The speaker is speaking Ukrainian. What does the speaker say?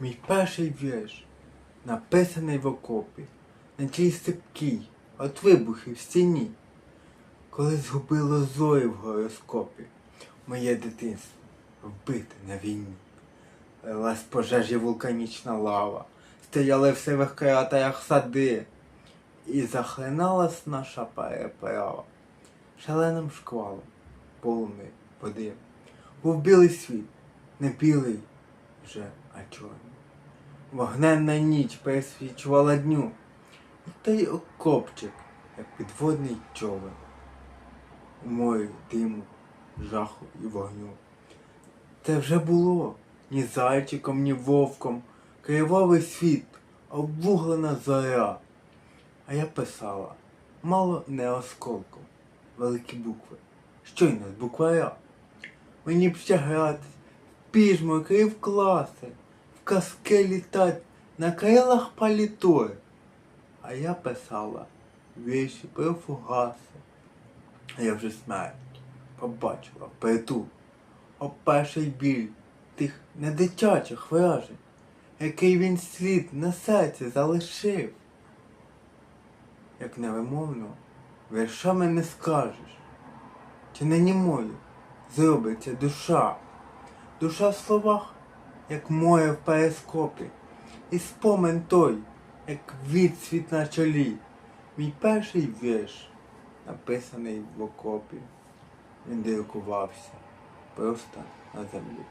Мій перший вірш, написаний в окопі, на тій сипкій, от вибухів в стіні. Коли згубило зої в гороскопі, моє дитинство вбите на війні. Лилась пожежі вулканічна лава, стояли в сивих кратерах сади, і захлиналась наша переправа шаленим шквалом, полум'я води. Був білий світ, не білий вже, а. Вогненна ніч пересвічувала дню, і той окопчик, як підводний човен. У морі диму, жаху і вогню. Це вже було ні зайчиком, ні вовком, кривавий світ, обвуглена зоря. А я писала, мало не осколком, великі букви, щойно з букваря. Мені б ще грати, піжмурки і класи, казки літать, на крилах палітори. А я писала вірші про фугаси. А я вже смерть побачила впритул. О перший біль тих недитячих вражень, який він слід на серці залишив. Як невимовно, віршами не скажеш, чи не німою зробиться душа. Душа в словах, як море в перископі, і спомин той, як відсвіт на чолі. Мій перший вірш, написаний в окопі, він диркувався просто на землі.